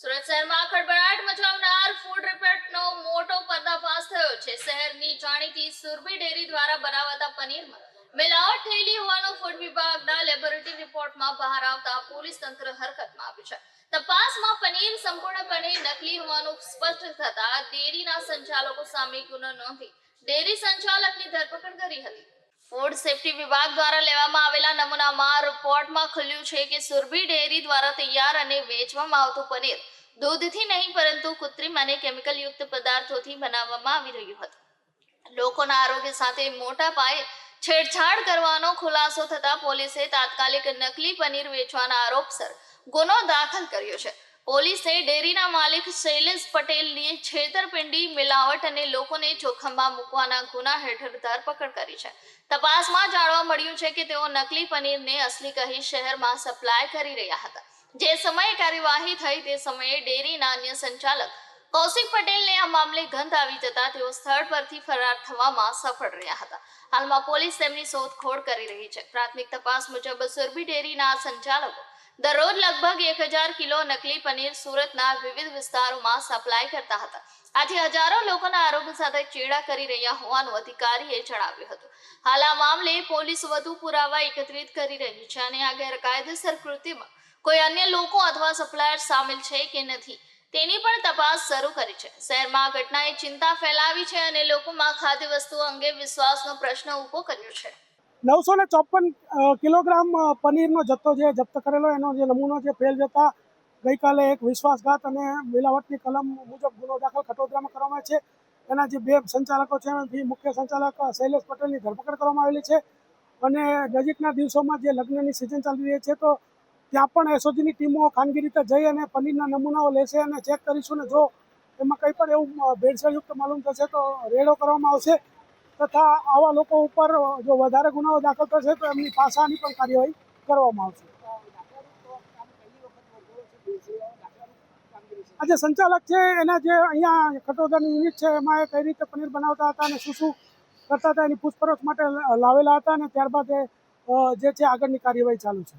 સુરત શહેરમાં ખળભળાટ મચાવનાર ફૂડ રિપોર્ટનો મોટો પર્દાફાશ થયો છે. શહેરની જાણીતી સુરભી ડેરી દ્વારા બનાવાતા પનીરમાં મિલાવટ થયેલી હોવાનો ફૂડ વિભાગના લેબોરેટરી રિપોર્ટમાં બહાર આવતા પોલીસ તંત્ર હરકતમાં આવ્યું છે. તપાસમાં પનીર સંપૂર્ણપણે નકલી હોવાનું સ્પષ્ટ થતા ડેરીના સંચાલકો સામે ગુનો નોંધી ડેરી સંચાલકની ધરપકડ કરી હતી. ફૂડ સેફ્ટી વિભાગ દ્વારા લેવામાં આવેલા નમૂનામાં રિપોર્ટમાં ખુલ્યું છે કે સુરભી ડેરી દ્વારા તૈયાર અને વેચવામાં આવતું પનીર દૂધથી નહીં, પરંતુ કૃત્રિમ અને કેમિકલયુક્ત પદાર્થોથી બનાવવામાં આવી રહ્યું હતું. લોકોના આરોગ્ય સાથે મોટા પાયે છેડછાડ કરવાનો ખુલાસો થતા પોલીસે તાત્કાલિક નકલી પનીર વેચવાના આરોપસર ગુનો દાખલ કર્યો છે. પોલીસે ડેરીના માલિક શૈલેષ પટેલની છેતરપિંડી, મિલાવટ અને લોકોને જોખમમાં મૂકવાના ગુના હેઠળ ધરપકડ કરી છે. તપાસમાં જાણવા મળ્યું છે કે તેઓ નકલી પનીરને અસલી કહી શહેરમાં સપ્લાય કરી રહ્યા હતા. જે સમયે કાર્યવાહી થઈ તે સમયે ડેરીના અન્ય સંચાલક કૌશિક પટેલને આ મામલે ગંધ આવી જતા તેઓ સ્થળ પરથી ફરાર થવામાં સફળ રહ્યા હતા. હાલમાં પોલીસ તેમની શોધખોળ કરી રહી છે. પ્રાથમિક તપાસ મુજબ સુરભી ડેરીના સંચાલકો દરરોજ લગભગ એક હજાર કિલો નકલી પનીર સુરતના વિવિધ વિસ્તારોમાં સપ્લાય કરતા હતા. આથી હજારો લોકોના આરોગ્ય સાથે ચેડા કરી રહ્યા હોવાનું અધિકારીએ જણાવ્યું હતું. હાલ આ મામલે પોલીસ વધુ પુરાવા એકત્રિત કરી રહી છે અને આ ગેરકાયદેસર કૃત્યમાં કોઈ અન્ય લોકો અથવા સપ્લાયર સામેલ છે કે નથી, તેની પણ તપાસ શરૂ કરી છે. શહેરમાં ઘટનાએ ચિંતા ફેલાવી છે અને લોકોમાં ખાદ્ય વસ્તુઓ અંગે વિશ્વાસનો પ્રશ્ન ઊભો કર્યો છે. નવસો ને ચોપન કિલોગ્રામ પનીરનો જથ્થો જે જપ્ત કરેલો, એનો જે નમૂનો છે, ફેલ જતા ગઈકાલે એક વિશ્વાસઘાત અને મિલાવટની કલમ મુજબ ગુનો દાખલ ખટોદરામાં કરવામાં છે. એના જે બે સંચાલકો છે એમાંથી મુખ્ય સંચાલક શૈલેષ પટેલની ધરપકડ કરવામાં આવેલી છે અને નજીકના દિવસોમાં જે લગ્નની સિઝન ચાલી રહી છે, તો ત્યાં પણ એસઓજીની ટીમો ખાનગી રીતે જઈ અને પનીરના નમૂનાઓ લેશે અને ચેક કરીશું ને જો એમાં કંઈ પણ એવું ભેળસેળયુક્ત માલુમ થશે તો રેડો કરવામાં આવશે. તથા આવા લોકો ઉપર જો વધારે ગુનાઓ દાખલ થશે તો એમની પાસાની પણ કાર્યવાહી કરવામાં આવશે. આ જે સંચાલક છે, એના જે અહીંયા કટોદાની યુનિટ છે, એમાં એ કઈ રીતે પનીર બનાવતા હતા અને શું શું કરતા હતા એની પૂછપરછ માટે લાવેલા હતા અને ત્યારબાદ જે છે આગળની કાર્યવાહી ચાલુ છે.